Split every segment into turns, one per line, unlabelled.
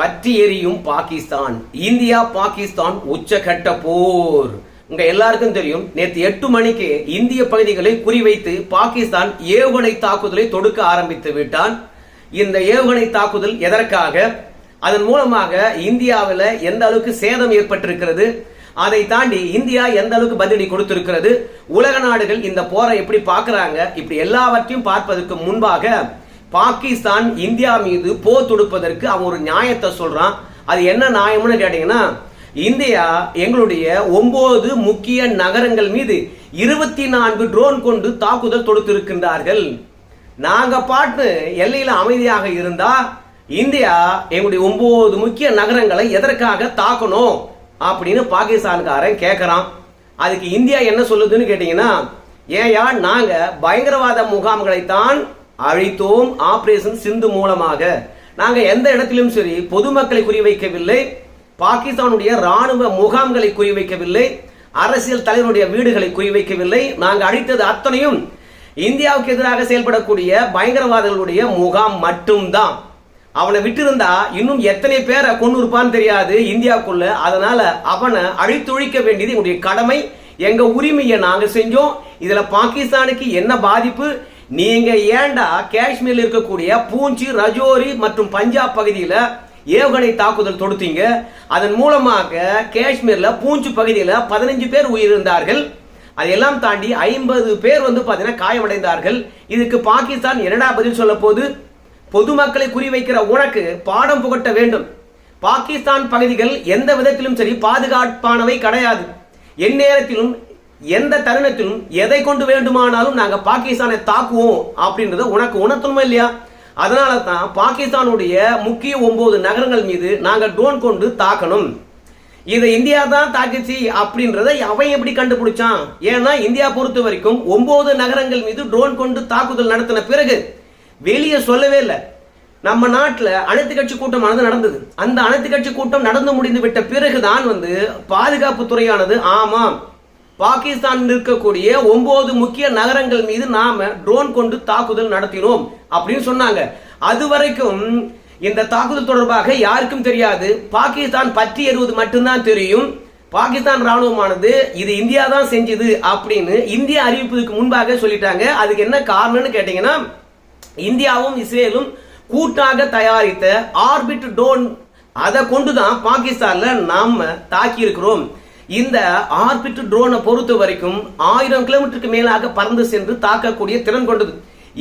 பற்றி எரியும் பாகிஸ்தான். இந்தியா பாகிஸ்தான் உச்சகட்ட போர். உங்க எல்லாருக்கும் தெரியும் நேற்று எட்டு மணிக்கு இந்திய பகுதிகளை குறிவைத்து பாகிஸ்தான் ஏவுகணை தாக்குதலை தொடுக்க ஆரம்பித்து விட்டான். இந்த ஏவுகணை தாக்குதல் எதற்காக? அதன் மூலமாக இந்தியாவில் எந்த அளவுக்கு சேதம் ஏற்பட்டிருக்கிறது? அதை தாண்டி இந்தியா எந்த அளவுக்கு பதிலடி கொடுத்திருக்கிறது? உலக நாடுகள் இந்த போரை எப்படி பார்க்குறாங்க? இப்படி எல்லாவற்றையும் பார்ப்பதற்கு முன்பாக பாகிஸ்தான் இந்தியா மீது போர் தொடுப்பதற்கு அவன் ஒரு நியாயத்தை சொல்றான். அது என்ன நியாயம்னு கேட்டீங்கன்னா இந்தியா எங்களுடைய ஒன்பது முக்கிய நகரங்கள் மீது இருபத்தி நான்கு ட்ரோன் கொண்டு தாக்குதல் தொடுத்திருக்கின்றார்கள். நாங்க பாட்டு எல்லையில அமைதியாக இருந்தா இந்தியா எங்களுடைய ஒன்பது முக்கிய நகரங்களை எதற்காக தாக்கணும் அப்படின்னு பாகிஸ்தான்காரன் கேட்கறான் அதுக்கு இந்தியா என்ன சொல்லுதுன்னு கேட்டீங்கன்னா ஏயா நாங்க பயங்கரவாத முகாம்களை தான் அழித்தோம் ஆபரேஷன் சிந்து மூலமாக. நாங்கள் எந்த இடத்திலும் சரி பொதுமக்களை குறிவைக்கவில்லை பாகிஸ்தானுடைய ராணுவ முகாம்களை குறிவைக்கவில்லை அரசியல் தலைவருடைய வீடுகளை குறிவைக்கவில்லை நாங்கள் அழித்தது அத்தனையும் இந்தியாவுக்கு எதிராக செயல்படக்கூடிய பயங்கரவாதிகளுடைய முகாம் மட்டும்தான். அவனை விட்டிருந்தா இன்னும் எத்தனை பேரை கொண்டு இருப்பான்னு தெரியாது இந்தியாவுக்குள்ள. அதனால அவனை அழித்தொழிக்க வேண்டியது எங்களுடைய கடமை. எங்க உரிமையை நாங்கள் செஞ்சோம். இதுல பாகிஸ்தானுக்கு என்ன பாதிப்பு? நீங்க ஏன்டா காஷ்மீர்ல இருக்கக்கூடிய பூஞ்சி ரஜோரி மற்றும் பஞ்சாப் பகுதியில ஏவுகணை தாக்குதல் தொடுத்தீங்க? அதன் மூலமாக காஷ்மீர்ல பூஞ்சி பகுதியில பதினஞ்சு பேர் உயிரிழந்தார்கள். அதையெல்லாம் தாண்டி ஐம்பது பேர் வந்து பாத்தீங்கன்னா காயமடைந்தார்கள். இதுக்கு பாகிஸ்தான் என்னடா பதில் சொல்ல போது பொதுமக்களை குறிவைக்கிற உனக்கு பாடம் புகட்ட வேண்டும். பாகிஸ்தான் பகுதிகள் எந்த விதத்திலும் சரி பாதுகாப்பானவை கிடையாது. எந்நேரத்திலும் எந்த தருணத்திலும் எதை கொண்டு வேண்டுமானாலும் நாங்க பாகிஸ்தானை தாக்குவோம் அப்படின்றத உனக்கு உணர்த்தணுமா இல்லையா? அதனால தான் பாகிஸ்தானுடைய முக்கிய ஒன்பது நகரங்கள் மீது நாங்கள் ட்ரோன் கொண்டு தாக்கணும். இதை இந்தியா தான் தாக்குச்சு அப்படின்றத அவன் எப்படி கண்டுபிடிச்சான்? ஏன்னா இந்தியா பொறுத்த வரைக்கும் ஒன்பது நகரங்கள் மீது ட்ரோன் கொண்டு தாக்குதல் நடத்தின பிறகு வெளியே சொல்லவே இல்லை. நம்ம நாட்டில் அனைத்து கட்சி கூட்டம் ஆனது நடந்தது. அந்த அனைத்து கட்சி கூட்டம் நடந்து முடிந்து விட்ட பிறகுதான் வந்து பாதுகாப்பு துறையானது ஆமாம் பாகிஸ்தான் இருக்கக்கூடிய ஒன்பது முக்கிய நகரங்கள் மீது நாம ட்ரோன் கொண்டு தாக்குதல் நடத்தினோம் அப்படின்னு சொன்னாங்க. அது வரைக்கும் இந்த தாக்குதல் தொடர்பாக யாருக்கும் தெரியாது. பாகிஸ்தான் பற்றி எறுவது மட்டும்தான் தெரியும். பாகிஸ்தான் ராணுவமானது இது இந்தியா தான் செஞ்சது அப்படின்னு இந்தியா அறிவிப்பதற்கு முன்பாக சொல்லிட்டாங்க. அதுக்கு என்ன காரணம்னு கேட்டீங்கன்னா இந்தியாவும் இஸ்ரேலும் கூட்டாக தயாரித்த ஆர்பிட் ட்ரோன் அதை கொண்டு தான் பாகிஸ்தான்ல நாம தாக்கி இருக்கிறோம் இந்த ஆர்பிட் ட்ரோனை பொறுத்த வரைக்கும் ஆயிரம் கிலோமீட்டருக்கு மேலாக பறந்து சென்று தாக்கக்கூடிய திறன் கொண்டது.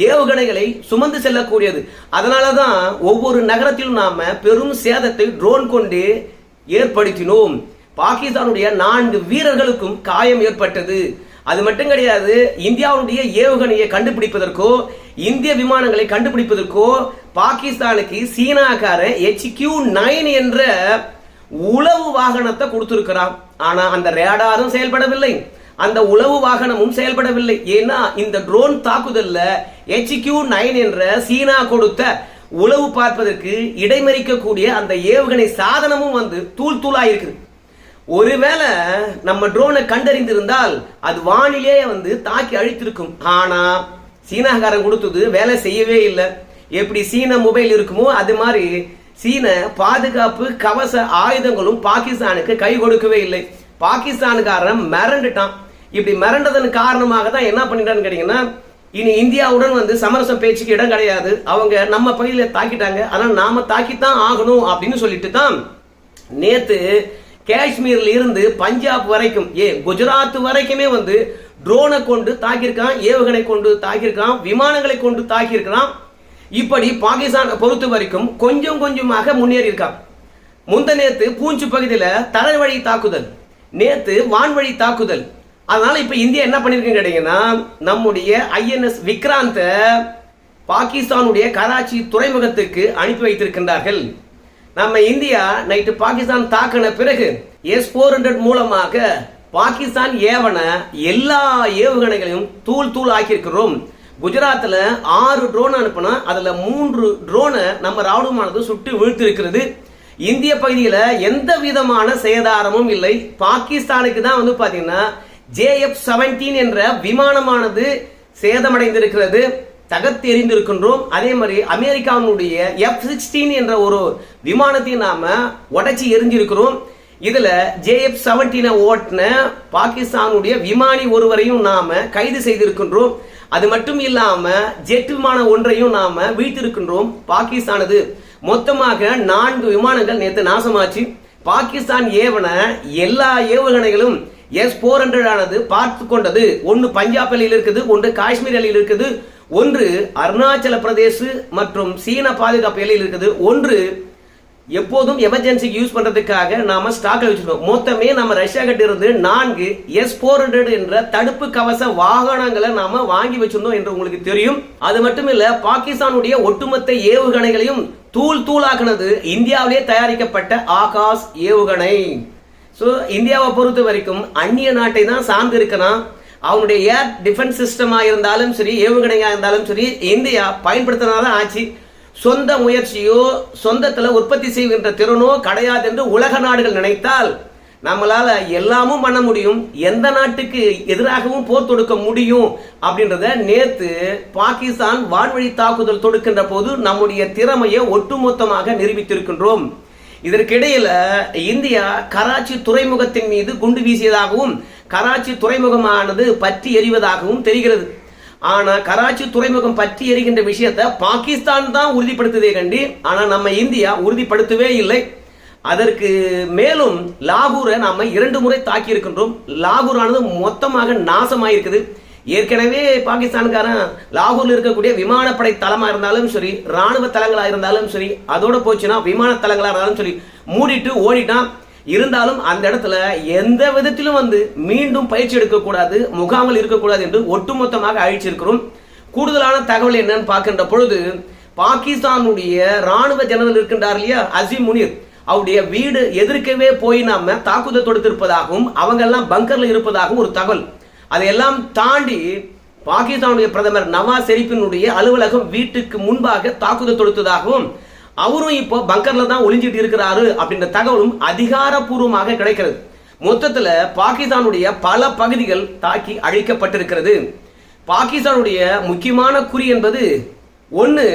ஏவுகணைகளை சுமந்து செல்லக்கூடியது. அதனாலதான் ஒவ்வொரு நகரத்திலும் நாம பெரும் சேதத்தை ட்ரோன் கொண்டு ஏற்படுத்தினோம். பாகிஸ்தானுடைய நான்கு வீரர்களுக்கும் காயம் ஏற்பட்டது. அது மட்டும் கிடையாது இந்தியாவுடைய ஏவுகணையை கண்டுபிடிப்பதற்கோ இந்திய விமானங்களை கண்டுபிடிப்பதற்கோ பாகிஸ்தானுக்கு சீனாக்காரன் கியூ நைன் என்ற உளவு வாகனத்தை கொடுத்திருக்கிறான். ஆனா அந்த ரேடாரும் செயல்படவில்லை. அந்த உளவு வாகனமும் செயல்படவில்லை. ஏன்னா இந்த ட்ரோன் தாக்குதல்ல கியூ நைன் என்ற சீனா கொடுத்த உளவு பார்ப்பதற்கு இடைமறிக்கக்கூடிய அந்த ஏவுகணை சாதனமும் வந்து தூள் தூளா இருக்குது ஒருவேளை நம்ம ட்ரோனை கண்டறிந்திருந்தால் அது வானிலே வந்து தாக்கி அழித்திருக்கும். ஆனா சீனாக்காரன் கொடுத்தது வேலை செய்யவே இல்லை. எப்படி சீன மொபைல் இருக்குமோ அது மாதிரி சீன பாதுகாப்பு கவச ஆயுதங்களும் பாகிஸ்தானுக்கு கை கொடுக்கவே இல்லை. பாகிஸ்தானுக்காரன் மிரண்டுட்டான். இப்படி மிரண்டதன் காரணமாக தான் என்ன பண்ணிட்டான்னு கேட்டீங்கன்னா இனி இந்தியாவுடன் வந்து சமரசம் பேச்சுக்கு இடம் கிடையாது. அவங்க நம்ம பகுதியில தாக்கிட்டாங்க. அதனால நாம தாக்கித்தான் ஆகணும் அப்படின்னு சொல்லிட்டு தான் நேத்து காஷ்மீர்ல இருந்து பஞ்சாப் வரைக்கும் ஏ குஜராத் வரைக்குமே வந்து ட்ரோனை கொண்டு தாக்கியிருக்கான் ஏவுகணை கொண்டு தாக்கியிருக்கான் விமானங்களை கொண்டு தாக்கியிருக்கான் இப்படி பாகிஸ்தான் பொறுத்த வரைக்கும் கொஞ்சம் கொஞ்சமாக முன்னேறி இருக்கான் முந்த நேத்து பூஞ்சு பகுதியில தரை வழி தாக்குதல் நேத்து வான்வழி தாக்குதல். அதனால இப்ப இந்தியா என்ன பண்ணிருக்குன்னு கேட்டீங்கன்னா நம்முடைய ஐஎன்எஸ் விக்ராந்த பாகிஸ்தானுடைய கராச்சி துறைமுகத்துக்கு அனுப்பி வைத்திருக்கின்றார்கள். நம்ம இந்தியா நைட்டு பாகிஸ்தான் தாக்கின பிறகு எஸ் போர் ஹண்ட்ரட் மூலமாக பாகிஸ்தான் ஏவன எல்லா ஏவுகணைகளையும் தூள் தூள் ஆக்கியிருக்கிறோம். குஜராத்தில் ஆறு ட்ரோன் அனுப்பினா அதில் மூன்று ட்ரோனை நம்ம ராணுவமானது சுட்டு வீழ்த்திருக்கிறது. இந்திய பகுதியில் எந்த விதமான சேதாரமும் இல்லை. பாகிஸ்தானுக்கு தான் வந்து பார்த்தீங்கன்னா ஜேஎஃப் செவன்டீன் என்ற விமானமானது சேதமடைந்திருக்கிறது. தகத்தெறிந்திருக்கின்றோம் அதே மாதிரி அமெரிக்காவினுடைய எஃப் சிக்ஸ்டீன் என்ற ஒரு விமானத்தை நாம உடைச்சி எரிஞ்சிருக்கிறோம் இதுல ஜேஎஃப் செவன்டீனை ஓட்டின பாகிஸ்தானுடைய விமானி ஒருவரையும் நாம கைது செய்திருக்கின்றோம். அது மட்டும் இல்லாம ஜெட் விமானம் ஒன்றையும் நாம வீழ்த்திருக்கின்றோம் பாகிஸ்தானது மொத்தமாக நான்கு விமானங்கள் நேற்று நாசமாச்சு. பாகிஸ்தான் ஏவன எல்லா ஏவுகணைகளும் எஸ் போர் ஹண்ட்ரட் ஆனது பார்த்து கொண்டது. ஒன்று பஞ்சாப் அலையில் இருக்குது ஒன்று காஷ்மீர் அலையில் இருக்குது ஒன்று அருணாச்சல பிரதேச மற்றும் சீன பாதுகாப்பு எல்லையில் இருக்குது. ஒன்று எப்போதும் எமர்ஜென்சிக்கு யூஸ் பண்றதுக்காக நாம ஸ்டாக்ல வச்சிருக்கோம். மொத்தமே நம்ம ரஷ்யா கிட்ட இருந்து நான்கு எஸ் போர் ஹண்ட்ரட் என்ற தடுப்பு கவச வாகனங்களை நாம வாங்கி வச்சிருந்தோம் என்று உங்களுக்கு தெரியும். அது மட்டும் இல்ல பாகிஸ்தானுடைய ஒட்டுமொத்த ஏவுகணைகளையும் தூள் தூளாக்குனது இந்தியாவிலே தயாரிக்கப்பட்ட ஆகாஷ் ஏவுகணை. ஸோ இந்தியாவை பொறுத்த வரைக்கும் அந்நிய நாட்டை தான் சார்ந்து இருக்கணும். அவனுடைய ஏர் டிஃபென்ஸ் சிஸ்டமா இருந்தாலும் சரி ஏவுகணையா இருந்தாலும் சரி இந்தியா பயன்படுத்தினாதான் ஆச்சு. சொந்த முயற்சியோ சொந்தத்தில் உற்பத்தி செய்கின்ற திறனோ கிடையாது என்று உலக நாடுகள் நினைத்தால் நம்மளால எல்லாமும் பண்ண முடியும் எந்த நாட்டுக்கு எதிராகவும் போர் தொடுக்க முடியும் அப்படின்றத நேத்து பாகிஸ்தான் வான்வழி தாக்குதல் தொடுக்கின்ற போது நம்முடைய திறமையை ஒட்டுமொத்தமாக நிரூபித்திருக்கின்றோம். இதற்கிடையில இந்தியா கராச்சி துறைமுகத்தின் மீது குண்டு வீசியதாகவும் கராச்சி துறைமுகமானது பற்றி எறிவதாகவும் தெரிகிறது. ஆனா கராச்சி துறைமுகம் பற்றி எரிகின்ற விஷயத்தை பாகிஸ்தான் தான் உறுதிப்படுத்துதே கண்டி. ஆனா நம்ம இந்தியா உறுதிப்படுத்தவே இல்லை. அதற்கு மேலும் லாகூரை நாம இரண்டு முறை தாக்கி இருக்கின்றோம். லாகூர் ஆனது மொத்தமாக நாசமாயிருக்குது. ஏற்கனவே பாகிஸ்தானுக்காரன் லாகூர்ல இருக்கக்கூடிய விமானப்படை தளமா இருந்தாலும் சரி ராணுவ தளங்களா இருந்தாலும் சரி அதோட போச்சுன்னா விமான தளங்களா இருந்தாலும் சரி மூடிட்டு ஓடிட்டான். இருந்தாலும் அந்த இடத்துல எந்த விதத்திலும் வந்து மீண்டும் பயிற்சி எடுக்கக்கூடாது முகாமல் இருக்கக்கூடாது என்று ஒட்டுமொத்தமாக அழிச்சிருக்கிறோம். கூடுதலான தகவல் என்னன்னு பார்க்கின்ற பொழுது பாகிஸ்தானுடைய ராணுவ ஜெனரல் இருக்கின்றார் இல்லையா அசீம் முனீர். அவருடைய வீடு எதிர்க்கவே போய் நாம தாக்குதல் தொடுத்திருப்பதாகவும் அவங்க எல்லாம் பங்கர்ல இருப்பதாகவும் ஒரு தகவல். அதையெல்லாம் தாண்டி பாகிஸ்தானுடைய பிரதமர் நவாஸ் ஷெரீப்பினுடைய அலுவலகம் வீட்டுக்கு முன்பாக தாக்குதல் தொடுத்ததாகவும் அவரும் இப்போ பங்கர்ல தான் ஒளிஞ்சிட்டு இருக்கிறாரு அப்படின்ற தகவலும் அதிகாரப்பூர்வமாக கிடைக்கிறது. மொத்தத்துல பாகிஸ்தானுடைய பல பகுதிகள் தாக்கி அழிக்கப்பட்டிருக்கிறது. பாகிஸ்தானுடைய முக்கியமான குறி என்பது ஒன்னு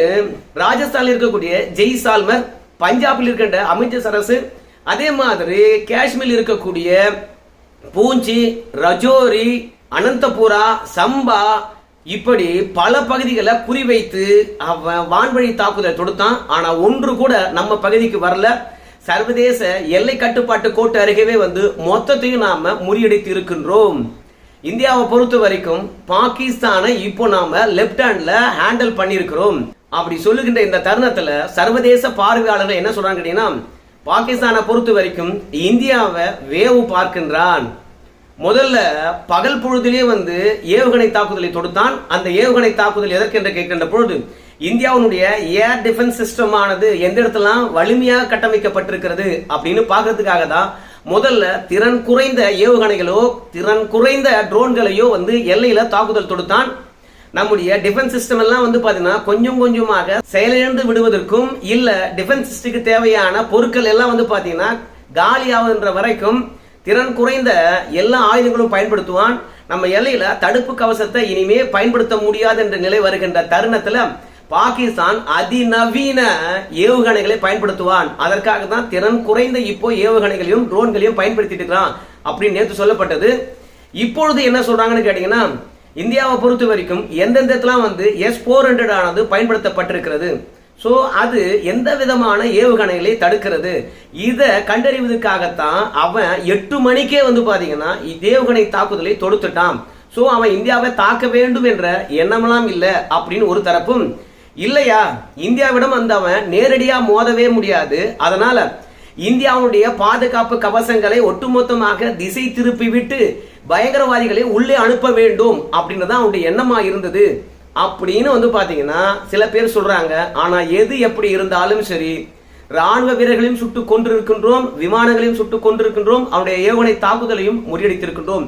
ராஜஸ்தானில் இருக்கக்கூடிய ஜெய்சால்மர் பஞ்சாபில் இருக்கின்ற அமிர்தசரஸ் அரசு அதே மாதிரி காஷ்மீரில் இருக்கக்கூடிய பூஞ்சி ரஜோரி அனந்தபுரா சம்பா இப்படி பல பகுதிகளை குறிவைத்து அவன் வான்வழி தாக்குதல் தொடுத்தான். ஆனா ஒன்று கூட நம்ம பகுதிக்கு வரல. சர்வதேச எல்லை கட்டுப்பாட்டு கோட்டு அருகே வந்து மொத்தத்தையும் நாம முறியடித்து இருக்கின்றோம். இந்தியாவை பொறுத்த வரைக்கும் பாகிஸ்தானை இப்போ நாம லெப்ட் ஹேண்ட்ல ஹேண்டில் பண்ணியிருக்கிறோம். அப்படி சொல்லுகின்ற இந்த தருணத்துல சர்வதேச பார்வையாளர்கள் என்ன சொல்றாங்க கேட்டீங்கன்னா பாகிஸ்தானை பொறுத்த வரைக்கும் இந்தியாவை வேவு பார்க்கின்றான். முதல்ல பகல் பொழுதிலே வந்து ஏவுகணை தாக்குதலை தொடுத்தான். அந்த ஏவுகணை தாக்குதல் எதற்கென்று கேட்கின்ற பொழுது இந்தியாவுடைய ஏர் டிஃபென்ஸ் சிஸ்டம் ஆனது எந்த இடத்துலாம் வலிமையாக கட்டமைக்கப்பட்டிருக்கிறது அப்படின்னு பார்க்கறதுக்காக தான் முதல்ல திறன் குறைந்த ஏவுகணைகளோ திறன் குறைந்த ட்ரோன்களையோ வந்து எல்லையில தாக்குதல் தொடுத்தான். நம்முடைய டிஃபென்ஸ் சிஸ்டம் எல்லாம் வந்து பாத்தீங்கன்னா கொஞ்சம் கொஞ்சமாக செயலிழந்து விடுவதற்கும் இல்ல டிஃபென்ஸ் சிஸ்டத்துக்கு தேவையான பொருட்கள் எல்லாம் வந்து பாத்தீங்கன்னா காலி வரைக்கும் திறன் குறைந்த எல்லா ஆயுதங்களும் பயன்படுத்துவான். நம்ம எல்லையில தடுப்பு கவசத்தை இனிமே பயன்படுத்த முடியாது என்ற நிலை வருகின்ற தருணத்துல பாகிஸ்தான் அதிநவீன ஏவுகணைகளை பயன்படுத்துவான். அதற்காக தான் திறன் குறைந்த இப்போ ஏவுகணைகளையும் ட்ரோன்களையும் பயன்படுத்திட்டு இருக்கிறான் அப்படின்னு நேற்று சொல்லப்பட்டது. இப்பொழுது என்ன சொல்றாங்கன்னு கேட்டீங்கன்னா இந்தியாவை பொறுத்த வரைக்கும் எந்தெந்த வந்து எஸ் போர் ஹண்ட்ரட் ஆனது பயன்படுத்தப்பட்டிருக்கிறது? ஸோ அது எந்த விதமான ஏவுகணைகளை தடுக்கிறது? இதை கண்டறிவதற்காகத்தான் அவன் எட்டு மணிக்கே வந்து பார்த்தீங்கன்னா ஏவுகணை தாக்குதலை தொடுத்துட்டான். ஸோ அவன் இந்தியாவை தாக்க வேண்டும் என்ற எண்ணமெல்லாம் இல்லை அப்படின்னு ஒரு தரப்பும் இல்லையா? இந்தியாவிடம் அந்த அவன் மோதவே முடியாது. அதனால இந்தியாவுடைய பாதுகாப்பு கவசங்களை ஒட்டுமொத்தமாக திசை திருப்பி விட்டு பயங்கரவாதிகளை உள்ளே அனுப்ப வேண்டும் அப்படின்னு தான் அவனுடைய எண்ணமாக இருந்தது. அப்படின்னு வந்து பார்த்தீங்கன்னா சில பேர் சொல்றாங்க. ஆனால் எது எப்படி இருந்தாலும் சரி ராணுவ வீரர்களையும் சுட்டு கொண்டிருக்கின்றோம் விமானங்களையும் சுட்டு கொண்டிருக்கின்றோம் அவருடைய ஏவுகணை தாக்குதலையும் முறியடித்திருக்கின்றோம்.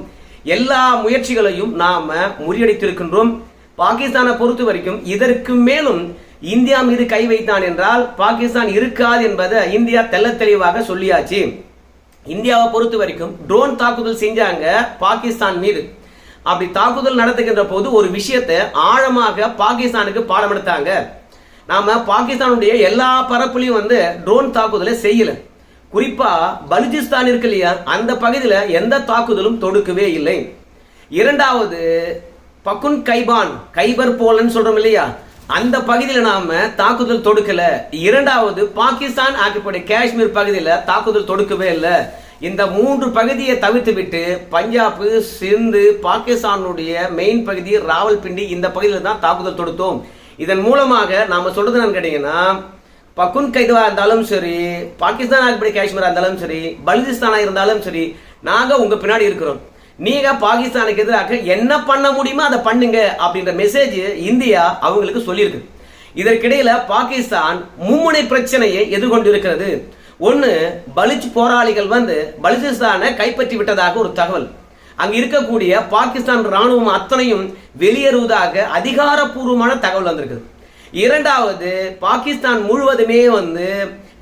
எல்லா முயற்சிகளையும் நாம முறியடித்திருக்கின்றோம். பாகிஸ்தானை பொறுத்த வரைக்கும் இதற்கு மேலும் இந்தியா மீது கை வைத்தான் என்றால் பாகிஸ்தான் இருக்காது என்பதை இந்தியா தெல்ல தெளிவாக சொல்லியாச்சு. இந்தியாவை பொறுத்த வரைக்கும் ட்ரோன் தாக்குதல் செஞ்சாங்க பாகிஸ்தான் மீது. அப்படி தாக்குதல் நடத்துகின்ற போது ஒரு விஷயத்தை ஆழமாக பாகிஸ்தானுக்கு பாடம் எடுத்தாங்க. நாம பாகிஸ்தானுடைய எல்லா பரப்புலையும் வந்து ட்ரோன் தாக்குதலை செய்யல. குறிப்பா பலுஜிஸ்தான் இருக்கு இல்லையா? அந்த பகுதியில் எந்த தாக்குதலும் தொடுக்கவே இல்லை. இரண்டாவது பக்குன் கைபான் கைபர் போலன்னு சொல்றோம் இல்லையா? அந்த பகுதியில் நாம தாக்குதல் தொடுக்கல. இரண்டாவது பாகிஸ்தான் ஆக்கப்பட்ட காஷ்மீர் பகுதியில் தாக்குதல் தொடுக்கவே இல்லை. இந்த மூன்று பகுதியை தவிர்த்துவிட்டு பஞ்சாப் சிந்து பாகிஸ்தானுடைய மெயின் பகுதி ராவல்பிண்டி இந்த பகுதியில் தான் தாக்குதல் தொடுத்தோம். இதன் மூலமாக நாம் சொல்றது என்னன்னு கேட்டீங்கன்னா பக்குன் கைதுவா இருந்தாலும் சரி பாகிஸ்தான் ஆக்கப்படி காஷ்மீரா இருந்தாலும் சரி பலுதிஸ்தானா இருந்தாலும் சரி நாங்கள் உங்கள் பின்னாடி இருக்கிறோம். நீங்க பாகிஸ்தானுக்கு எதிராக என்ன பண்ண முடியுமோ அதை பண்ணுங்க அப்படின்ற மெசேஜ் இந்தியா அவங்களுக்கு சொல்லியிருக்கு. இதற்கிடையில பாகிஸ்தான் மும்முனை பிரச்சனையை எதிர்கொண்டிருக்கிறது. ஒன்று பலிச் போராளிகள் வந்து பலுச்சிஸ்தானை கைப்பற்றி விட்டதாக ஒரு தகவல். அங்க இருக்கக்கூடிய பாகிஸ்தான் ராணுவம் அத்தனையும் வெளியேறுவதாக அதிகாரப்பூர்வமான தகவல் வந்திருக்குது. இரண்டாவது பாகிஸ்தான் முழுவதுமே வந்து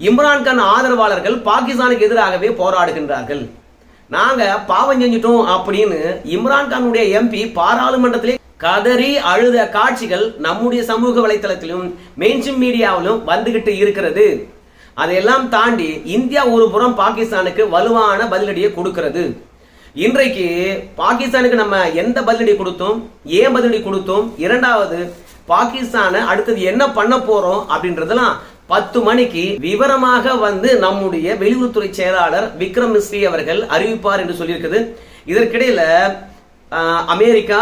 இம்ரான்கான் ஆதரவாளர்கள் பாகிஸ்தானுக்கு எதிராகவே போராடுகின்றார்கள். நாங்க பாவம் செஞ்சிட்டோம் அப்படின்னு இம்ரான்கானுடைய எம்பி பாராளுமன்றத்திலே கதறி அழுத காட்சிகள் நம்முடைய சமூக வலைத்தளத்திலும் மெயின்ஸ்ட்ரீம் மீடியாவிலும் வந்துகிட்டு இருக்கிறது. அதையெல்லாம் தாண்டி இந்தியா ஒரு புறம் பாகிஸ்தானுக்கு வலுவான பதிலடியை கொடுக்கிறது. இன்றைக்கு பாகிஸ்தானுக்கு நம்ம எந்த பதிலடி கொடுத்தோம்? ஏன் பதிலடி கொடுத்தோம்? இரண்டாவது பாகிஸ்தானை அடுத்தது என்ன பண்ண போறோம்? அப்படின்றதெல்லாம் பத்து மணிக்கு விவரமாக வந்து நம்முடைய வெளியுறவுத்துறை செயலாளர் விக்ரம் மிஸ்ரி அவர்கள் அறிவிப்பார் என்று சொல்லியிருக்குது. இதற்கிடையில அமெரிக்கா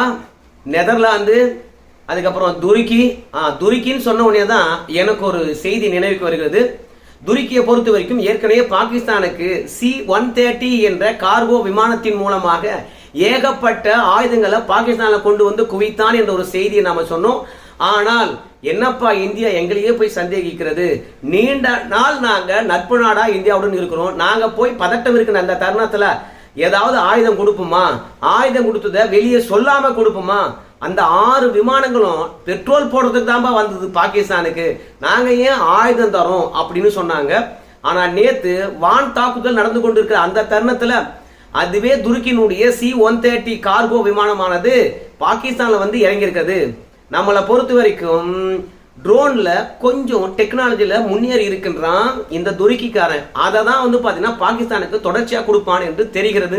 நெதர்லாந்து அதுக்கப்புறம் துருக்கி துருக்கின்னு சொன்ன உடனே தான் எனக்கு ஒரு செய்தி நினைவுக்கு வருகிறது. துருக்கியை பொறுத்த வரைக்கும் ஏற்கனவே பாகிஸ்தானுக்கு சி ஒன் தேர்ட்டி என்ற கார்கோ விமானத்தின் மூலமாக ஏகப்பட்ட ஆயுதங்களை பாகிஸ்தானில் கொண்டு வந்து குவித்தான் என்ற ஒரு செய்தியை நாம சொன்னோம். ஆனால் என்னப்பா இந்தியா எங்களையே போய் சந்தேகிக்கிறது? நீண்ட நாள் நாங்க நட்பு நாடா இந்தியாவுடன் இருக்கிறோம். நாங்க போய் பதட்டம் இருக்கிற அந்த தருணத்துல. ஏதாவது ஆயுதம் கொடுப்போமா? ஆயுதம் கொடுத்ததை வெளியே சொல்லாம கொடுப்போமா? அந்த ஆறு விமானங்களும் பெட்ரோல் போடுறதுக்கு தான்பா வந்தது பாகிஸ்தானுக்கு. நாங்கள் ஏன் ஆயுதம் தரோம் அப்படின்னு சொன்னாங்க. ஆனால் நேற்று வான் தாக்குதல் நடந்து கொண்டிருக்கிற அந்த தருணத்தில் அதுவே துருக்கினுடைய சி ஒன் தேர்ட்டி கார்கோ விமானமானது பாகிஸ்தானில் வந்து இறங்கியிருக்கிறது நம்மளை பொறுத்த வரைக்கும் ட்ரோனில் கொஞ்சம் டெக்னாலஜியில் முன்னேறி இருக்கின்றான் இந்த துருக்கிக்காரன். அதை தான் வந்து பார்த்தீங்கன்னா பாகிஸ்தானுக்கு தொடர்ச்சியாக கொடுப்பான் என்று தெரிகிறது.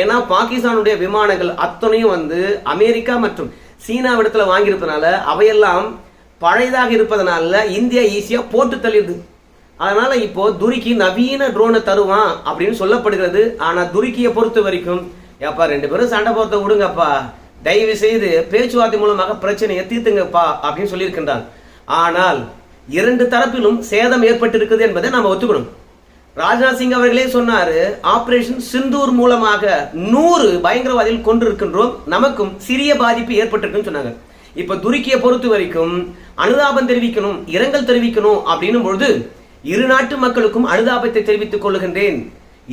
ஏன்னா பாகிஸ்தானுடைய விமானங்கள் அத்தனையும் வந்து அமெரிக்கா மற்றும் சீனாவிடத்துல வாங்கியிருப்பதனால அவையெல்லாம் பழையதாக இருப்பதனால இந்தியா ஈஸியா போட்டு தள்ளிடுது. அதனால இப்போ துருக்கி நவீன ட்ரோனை தருவான் அப்படின்னு சொல்லப்படுகிறது. ஆனா துருக்கியை பொறுத்த வரைக்கும் ஏப்பா ரெண்டு பேரும் சண்டை போறத விடுங்கப்பா. தயவு செய்து பேச்சுவார்த்தை மூலமாக பிரச்சனையை தீர்த்துங்கப்பா அப்படின்னு சொல்லியிருக்கின்றான் ஆனால் இரண்டு தரப்பிலும் சேதம் ஏற்பட்டிருக்குது என்பதை நாம ஒத்துக்கணும். ராஜ்நாத் சிங் அவர்களே சொன்னாரு ஆபரேஷன் சிந்தூர் மூலமாக நூறு பயங்கரவாதிகள் கொண்டிருக்கின்றோம் நமக்கும் சிறிய பாதிப்பு ஏற்பட்டிருக்குன்னு சொன்னாங்க. இப்ப துருக்கியை பொறுத்த வரைக்கும் அனுதாபம் தெரிவிக்கணும் இரங்கல் தெரிவிக்கணும் அப்படின்னும் பொழுது இரு நாட்டு மக்களுக்கும் அனுதாபத்தை தெரிவித்துக் கொள்ளுகின்றேன்.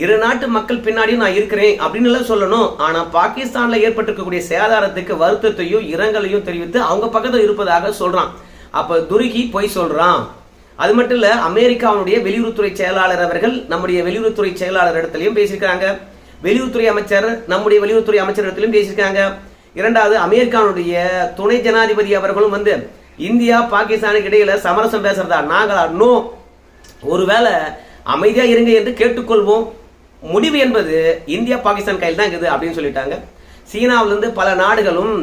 இரு நாட்டு மக்கள் பின்னாடி நான் இருக்கிறேன் அப்படின்னு எல்லாம் சொல்லணும். ஆனா பாகிஸ்தான்ல ஏற்பட்டிருக்கக்கூடிய சேதாரத்துக்கு வருத்தத்தையும் இரங்கலையும் தெரிவித்து அவங்க பக்கத்தில் இருப்பதாக சொல்றான். அப்ப துருக்கி பொய் சொல்றான் அது மட்டும் இல்ல அமெரிக்காவுடைய வெளியுறவுத்துறை செயலாளர் அவர்கள் நம்முடைய வெளியுறவுத்துறை செயலாளர் இடத்துலையும் பேசியிருக்காங்க. வெளியுறவுத்துறை அமைச்சர் நம்முடைய வெளியுறவுத்துறை அமைச்சர் இடத்திலும் பேசியிருக்காங்க. இரண்டாவது அமெரிக்காவுடைய துணை ஜனாதிபதி அவர்களும் வந்து இந்தியா பாகிஸ்தானுக்கு இடையில சமரசம் பேசுறதா? நாங்களா நோ. ஒருவேளை அமைதியா இருங்க என்று கேட்டுக்கொள்வோம். முடிவு என்பது இந்தியா பாகிஸ்தான் கையில் தான் இருக்குது அப்படின்னு சொல்லிட்டாங்க. சீனாவிலிருந்து பல நாடுகளும்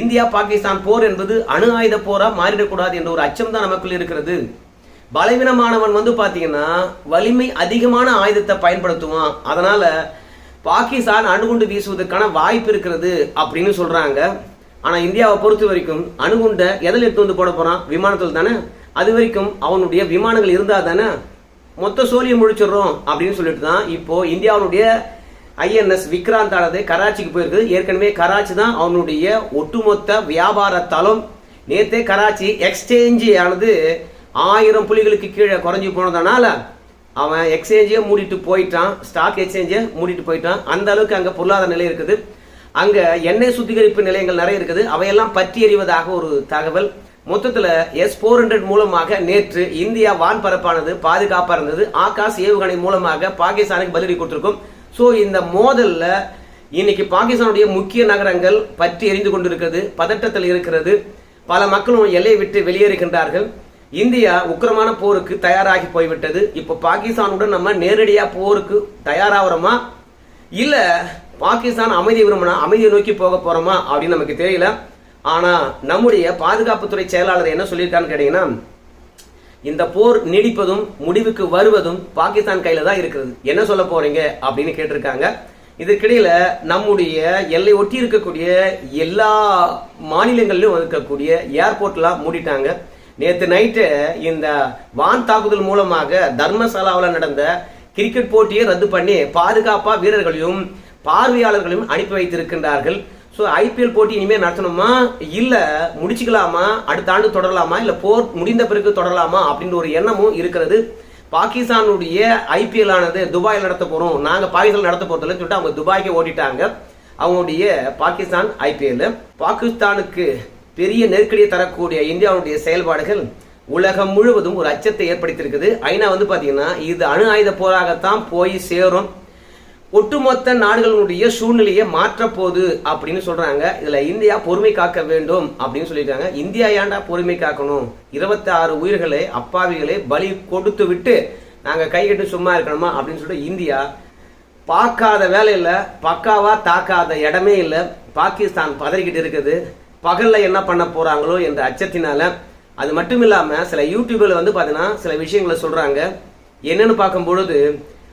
இந்தியா பாகிஸ்தான் போர் என்பது அணு ஆயுத போரா மாறிடக்கூடாது என்ற ஒரு அச்சம் தான் நமக்குள் இருக்கிறது. பலவீனமானவன் வந்து பார்த்தீங்கன்னா வலிமை அதிகமான ஆயுதத்தை பயன்படுத்துவான். அதனால பாகிஸ்தான் அணுகுண்டு வீசுவதற்கான வாய்ப்பு இருக்கிறது அப்படின்னு சொல்றாங்க. ஆனா இந்தியாவை பொறுத்த வரைக்கும் அணுகுண்டை எதில் எடுத்து வந்து போட போறான்? விமானத்தில் தானே? அது வரைக்கும் அவனுடைய விமானங்கள் இருந்தால் தானே? மொத்த சோழியை முடிச்சிடுறோம் அப்படின்னு சொல்லிட்டு தான் இப்போ இந்தியாவுடைய ஐஎன்எஸ் விக்ராந்த் ஆனது கராச்சிக்கு போயிருக்குது ஏற்கனவே கராச்சி தான் அவனுடைய ஒட்டுமொத்த வியாபார தளம். நேத்தே கராச்சி எக்ஸ்சேஞ்சு ஆனது ஆயிரம் புள்ளிகளுக்கு கீழே குறைஞ்சி போனதுனால அவன் எக்ஸ்சேஞ்சே மூடிட்டு போயிட்டான். ஸ்டாக் எக்ஸ்சேஞ்சே மூடிட்டு போயிட்டான். அந்த அளவுக்கு அங்கே பொருளாதார நிலை இருக்குது. அங்கே எண்ணெய் சுத்திகரிப்பு நிலையங்கள் நிறைய இருக்குது. அவையெல்லாம் பற்றி எறிவதாக ஒரு தகவல். மொத்தத்தில் எஸ் ஃபோர் ஹண்ட்ரட் மூலமாக நேற்று இந்தியா வான்பரப்பானது பாதுகாப்பாக இருந்தது. ஆகாஷ் ஏவுகணை மூலமாக பாகிஸ்தானுக்கு பதிலடி கொடுத்துருக்கும். ஸோ இந்த மோதலில் இன்னைக்கு பாகிஸ்தானுடைய முக்கிய நகரங்கள் பற்றி எரிந்து கொண்டிருக்கிறது பதட்டத்தில் இருக்கிறது. பல மக்களும் எல்லையை விட்டு வெளியேறுகின்றார்கள். இந்தியா உக்கிரமான போருக்கு தயாராகி போய்விட்டது. இப்போ பாகிஸ்தானுடன் நம்ம நேரடியாக போருக்கு தயாராகிறோமா இல்லை பாகிஸ்தான் அமைதி விரும்பினா அமைதியை நோக்கி போக போகிறோமா அப்படின்னு நமக்கு தெரியல. ஆனால் நம்முடைய பாதுகாப்புத்துறை செயலாளர் என்ன சொல்லியிருக்கான்னு கேட்டிங்கன்னா இந்த போர் நீடிப்பதும் முடிவுக்கு வருவதும் பாகிஸ்தான் கையில் தான் இருக்கிறது என்ன சொல்ல போகிறீங்க அப்படின்னு கேட்டிருக்காங்க. இதற்கிடையில் நம்முடைய எல்லை ஒட்டி இருக்கக்கூடிய எல்லா மாநிலங்களிலும் இருக்கக்கூடிய ஏர்போர்ட்லாம் மூடிட்டாங்க. நேற்று நைட்டு இந்த வான் தாக்குதல் மூலமாக தர்மசாலாவில் நடந்த கிரிக்கெட் போட்டியை ரத்து பண்ணி பாதுகாப்பாக வீரர்களையும் பார்வையாளர்களையும் அனுப்பி வைத்திருக்கின்றார்கள். ஸோ ஐபிஎல் போட்டி இனிமேல் நடத்தணுமா? இல்லை முடிச்சுக்கலாமா? அடுத்த ஆண்டு தொடரலாமா? இல்லை போர் முடிந்த பிறகு தொடரலாமா? அப்படின்ற ஒரு எண்ணமும் இருக்கிறது. பாகிஸ்தானுடைய ஐபிஎல் ஆனது துபாயில் நடத்த போகிறோம் நாங்கள் பாகிஸ்தான் நடத்த போகிறதில்ல சொல்லிட்டு அவங்க துபாய்க்கு ஓட்டிட்டாங்க. அவங்களுடைய பாகிஸ்தான் ஐபிஎல் பாகிஸ்தானுக்கு பெரிய நெருக்கடியை தரக்கூடிய இந்தியாவுடைய செயல்பாடுகள் உலகம் முழுவதும் ஒரு அச்சத்தை ஏற்படுத்தியிருக்குது. ஐநா வந்து பார்த்தீங்கன்னா இது அணு ஆயுத போராகத்தான் போய் சேரும். ஒட்டுமொத்த நாடுகளுடைய சூழ்நிலையை மாற்றப்போகுது அப்படின்னு சொல்றாங்க. இதுல இந்தியா பொறுமை காக்க வேண்டும் அப்படின்னு சொல்லியிருக்காங்க. இந்தியா ஏன்டா பொறுமை காக்கணும்? இருபத்தி ஆறு உயிர்களை அப்பாவிகளை பலி கொடுத்து விட்டு நாங்க கைகட்டு சும்மா இருக்கணுமா அப்படின்னு சொல்லிட்டு இந்தியா பார்க்காத வேலையில் பக்காவாக பக்காவா தாக்காத இடமே இல்லை. பாகிஸ்தான் பதறிக்கிட்டு இருக்குது. பகலில் என்ன பண்ண போகிறாங்களோ என்ற அச்சத்தினால அது மட்டும் இல்லாமல் சில யூடியூபில் வந்து பார்த்தீங்கன்னா சில விஷயங்களை சொல்கிறாங்க என்னென்னு பார்க்கும்பொழுது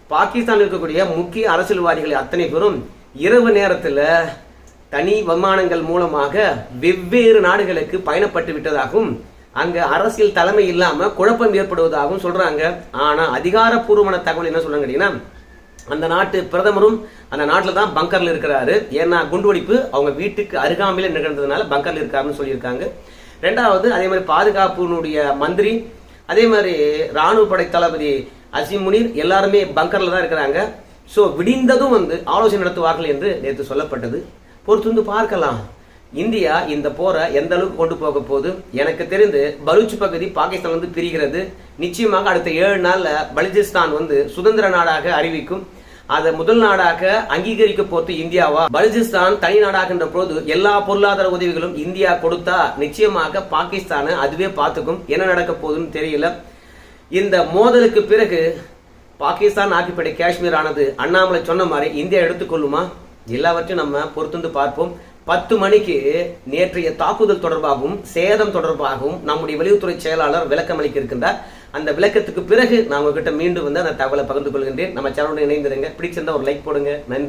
பாகிஸ்தானில் பாகிஸ்தான் இருக்கக்கூடிய முக்கிய அரசியல்வாதிகள் அத்தனை பேரும் இரவு நேரத்தில் தனி விமானங்கள் மூலமாக வெவ்வேறு நாடுகளுக்கு பயணப்பட்டு விட்டதாகவும் அங்கே அரசியல் தலைமை இல்லாமல் குழப்பம் ஏற்படுவதாகவும் சொல்கிறாங்க ஆனால் அதிகாரப்பூர்வமான தகவல் என்ன சொல்கிறாங்க கேட்டிங்கன்னா அந்த நாட்டு பிரதமரும் அந்த நாட்டில் தான் பங்கரில் இருக்கிறாரு. ஏன்னா குண்டுவெடிப்பு அவங்க வீட்டுக்கு அருகாமையில் நிகழ்ந்ததுனால பங்கரில் இருக்காருன்னு சொல்லியிருக்காங்க. ரெண்டாவது அதே மாதிரி பாதுகாப்புனுடைய மந்திரி அதே மாதிரி ராணுவ படை தளபதி அசீம் முனீர் எல்லாருமே பங்கரில் தான் இருக்கிறாங்க. ஸோ விடிந்ததும் வந்து ஆலோசனை நடத்துவார்கள் என்று நேற்று சொல்லப்பட்டது. பொறுத்து வந்து பார்க்கலாம். இந்தியா இந்த போரை எந்த அளவுக்கு கொண்டு போக போகுது? எனக்கு தெரிந்து பலூச் பகுதி பாகிஸ்தான் வந்து பிரிகிறது. நிச்சயமாக அடுத்த ஏழு நாளில் பலுஜிஸ்தான் வந்து சுதந்திர நாடாக அறிவிக்கும். அதை முதல் நாடாக அங்கீகரிக்க போது இந்தியாவா? பலுஜிஸ்தான் தனி நாடாகின்ற போது எல்லா பொருளாதார உதவிகளும் இந்தியா கொடுத்தா நிச்சயமாக பாகிஸ்தானை அதுவே பார்த்துக்கும். என்ன நடக்க போகுதுன்னு தெரியல. இந்த மோதலுக்கு பிறகு பாகிஸ்தான் ஆக்கிப்படை காஷ்மீர் ஆனது அண்ணாமலை சொன்ன மாதிரி இந்தியா எடுத்துக்கொள்ளுமா? எல்லாவற்றையும் நம்ம பொறுத்துந்து பார்ப்போம். பத்து மணிக்கு நேற்றைய தாக்குதல் தொடர்பாகவும் சேதம் தொடர்பாகவும் நம்முடைய வெளியுறவுத்துறை செயலாளர் விளக்கம் அளிக்க இருக்கின்றார். அந்த விளக்கத்துக்கு பிறகு நான் உங்ககிட்ட மீண்டும் வந்து அந்த தகவலை பகிர்ந்து கொள்கின்றேன். நம்ம சேனலோடு இணைந்திருங்க. பிடிச்சிருந்தா ஒரு லைக் போடுங்க. நன்றி.